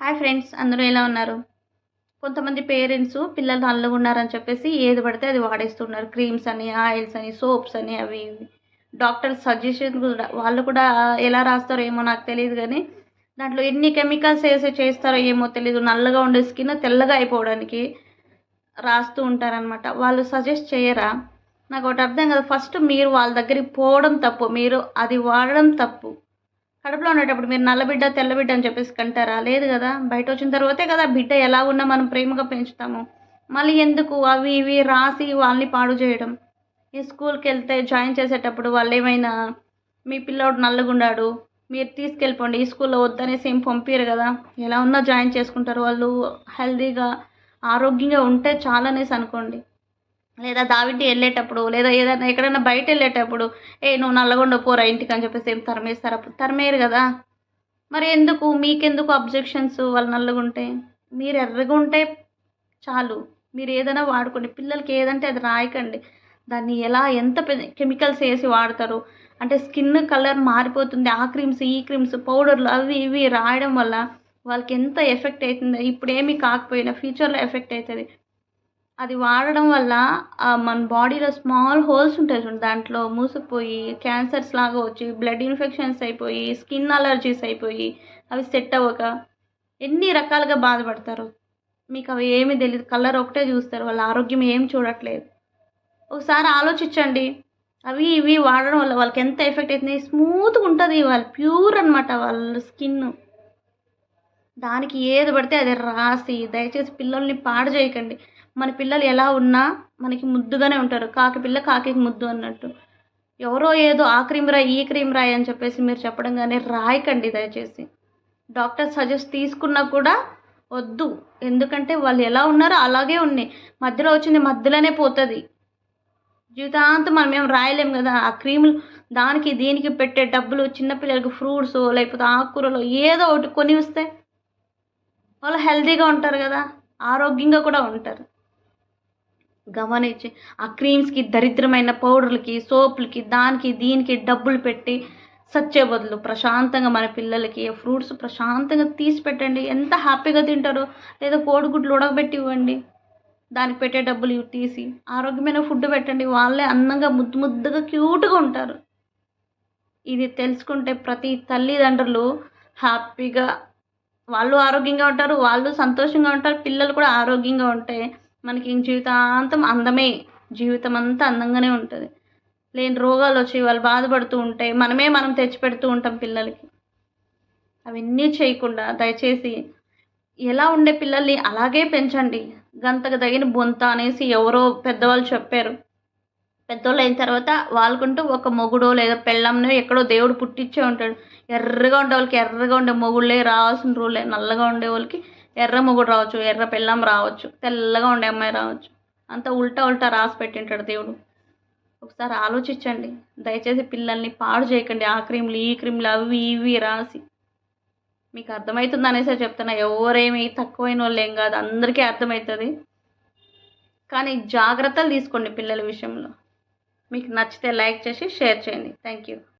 Hi friends అందరూ ఎలా ఉన్నారు? కొంతమంది పేరెంట్స్ పిల్లలు నల్లగా ఉన్నారని చెప్పేసి ఏది పడితే అది వాడేస్తున్నారు. క్రీమ్స్ అని ఆయిల్స్ అని సోప్స్ అని అవి ఇవి. డాక్టర్ సజెషన్ కూడా వాళ్ళు కూడా ఎలా రాస్తారో ఏమో నాకు తెలియదు కానీ దాంట్లో ఎన్ని కెమికల్స్ వేసి చేస్తారో ఏమో తెలియదు నల్లగా ఉండే స్కిన్ తెల్లగా అయిపోవడానికి రాస్తూ ఉంటారనమాట వాళ్ళు సజెస్ట్ చేయరా? నాకు ఒకటి అర్థం కాదు. ఫస్ట్ మీరు వాళ్ళ దగ్గరికి పోవడం తప్పు. మీరు అది వాడడం తప్పు. కడుపులో ఉండేటప్పుడు మీరు నల్ల బిడ్డ అని చెప్పేసి కంటారా? లేదు కదా. బయట వచ్చిన తర్వాతే కదా బిడ్డ ఎలా ఉన్నా మనం ప్రేమగా పెంచుతాము. మళ్ళీ ఎందుకు? అవి ఇవి రాసి వాళ్ళని పాడు చేయడం. ఈ స్కూల్కి వెళ్తే జాయిన్ చేసేటప్పుడు వాళ్ళు ఏమైనా మీ పిల్లోడు నల్లగుండాడు మీరు తీసుకెళ్ళిపోండి ఈ స్కూల్లో వద్దనేసి ఏం పంపించరు కదా. ఎలా ఉన్నా జాయిన్ చేసుకుంటారు వాళ్ళు. హెల్దీగా ఆరోగ్యంగా ఉంటే చాలనేసి అనుకోండి. లేదా దావిటి వెళ్ళేటప్పుడు లేదా ఏదైనా ఎక్కడైనా బయట వెళ్ళేటప్పుడు ఏ నువ్వు నల్లగొండ పోరా ఇంటికి అని చెప్పేసి ఏం తరిమేస్తారు? అప్పుడు తరిమేరు కదా. మరి ఎందుకు? మీకెందుకు అబ్జెక్షన్స్ వాళ్ళు నల్లగుంటే? మీరు ఎర్రగా ఉంటే చాలు. మీరు ఏదైనా వాడుకోండి. పిల్లలకి ఏదంటే అది రాయకండి. దాన్ని ఎలా ఎంత కెమికల్స్ వేసి వాడతారు? అంటే స్కిన్ కలర్ మారిపోతుంది. ఆ క్రీమ్స్ ఈ క్రీమ్స్ పౌడర్లు అవి ఇవి రాయడం వల్ల వాళ్ళకి ఎంత ఎఫెక్ట్ అవుతుంది? ఇప్పుడేమీ కాకపోయినా ఫ్యూచర్లో ఎఫెక్ట్ అవుతుంది. అది వాడడం వల్ల మన బాడీలో స్మాల్ హోల్స్ ఉంటాయి చూడండి దాంట్లో మూసుకుపోయి క్యాన్సర్స్ లాగా వచ్చి బ్లడ్ ఇన్ఫెక్షన్స్ అయిపోయి స్కిన్ అలర్జీస్ అయిపోయి అవి సెట్ అవ్వక ఎన్ని రకాలుగా బాధపడతారు? మీకు అవి ఏమీ తెలియదు కలర్ ఒకటే చూస్తారు. వాళ్ళ ఆరోగ్యం ఏం చూడట్లేదు. ఒకసారి ఆలోచించండి. అవి ఇవి వాడడం వల్ల వాళ్ళకి ఎంత ఎఫెక్ట్ అవుతుంది స్మూత్గా ఉంటుంది వాళ్ళు ప్యూర్ అనమాట వాళ్ళ స్కిన్. దానికి ఏది పడితే అది రాసి దయచేసి పిల్లల్ని పాడు చేయకండి. మన పిల్లలు ఎలా ఉన్నా మనకి ముద్దుగానే ఉంటారు. కాకి పిల్ల కాకి ముద్దు అన్నట్టు. ఎవరో ఏదో ఆ క్రీమ్ రాయి ఈ క్రీమ్ రాయి అని చెప్పేసి మీరు చెప్పడం కానీ రాయకండి దయచేసి. డాక్టర్ సజెస్ట్ తీసుకున్నా కూడా వద్దు. ఎందుకంటే వాళ్ళు ఎలా ఉన్నారో అలాగే ఉన్నాయి. మధ్యలో వచ్చింది మధ్యలోనే పోతుంది. జీవితాంతం మనం ఏం రాయలేం కదా. ఆ క్రీములు దానికి దీనికి పెట్టే డబ్బులు చిన్నపిల్లలకి ఫ్రూట్స్ లేకపోతే ఆకుకూరలు ఏదో ఒకటి కొని వస్తే వాళ్ళు హెల్తీగా ఉంటారు కదా. ఆరోగ్యంగా కూడా ఉంటారు. గమనించి ఆ క్రీమ్స్కి దరిద్రమైన పౌడర్లకి సోపులకి దానికి దీనికి డబ్బులు పెట్టి సచ్చే బదులు ప్రశాంతంగా మన పిల్లలకి ఫ్రూట్స్ ప్రశాంతంగా తీసి పెట్టండి. ఎంత హ్యాపీగా తింటారో లేదా కోడిగుడ్లు ఉడకబెట్టి ఇవ్వండి. దానికి పెట్టే డబ్బులు ఇవి తీసి ఆరోగ్యమైన ఫుడ్ పెట్టండి. వాళ్ళే అందంగా ముద్దు ముద్దుగా క్యూట్గా ఉంటారు. ఇది తెలుసుకుంటే ప్రతి తల్లిదండ్రులు హ్యాపీగా వాళ్ళు ఆరోగ్యంగా ఉంటారు వాళ్ళు సంతోషంగా ఉంటారు పిల్లలు కూడా ఆరోగ్యంగా ఉంటే మనకి జీవితాంతం అందమే. జీవితం అంతా అందంగానే ఉంటుంది. లేని రోగాలు వచ్చి వాళ్ళు బాధపడుతూ ఉంటాయి మనమే మనం తెచ్చిపెడుతూ ఉంటాం పిల్లలకి. అవన్నీ చేయకుండా దయచేసి ఎలా ఉండే పిల్లల్ని అలాగే పెంచండి. గంతకు తగిన బొంత అనేసి ఎవరో పెద్దవాళ్ళు చెప్పారు. పెద్దోళ్ళు అయిన తర్వాత వాళ్ళకుంటూ ఒక మొగుడో లేదా పెళ్ళంనో ఎక్కడో దేవుడు పుట్టించే ఉంటాడు. ఎర్రగా ఉండే వాళ్ళకి ఎర్రగా ఉండే మొగుళ్ళే రావాల్సిన రూలే నల్లగా ఉండే వాళ్ళకి ఎర్ర మొగుడు రావచ్చు ఎర్ర పెళ్ళం రావచ్చు తెల్లగా ఉండే అమ్మాయి రావచ్చు. అంత ఉల్టా ఉల్టా రాసి పెట్టింటాడు దేవుడు. ఒకసారి ఆలోచించండి. దయచేసి పిల్లల్ని పాడు చేయకండి. ఆ క్రీమ్లు ఈ క్రీమ్లు అవి ఇవి రాసి. మీకు అర్థమవుతుంది అనేసే చెప్తున్నా. ఎవరేమి తక్కువైన వాళ్ళు ఏం కాదు. అందరికీ అర్థమవుతుంది కానీ జాగ్రత్తలు తీసుకోండి పిల్లల విషయంలో. మీకు నచ్చితే లైక్ చేసి షేర్ చేయండి. Thank you.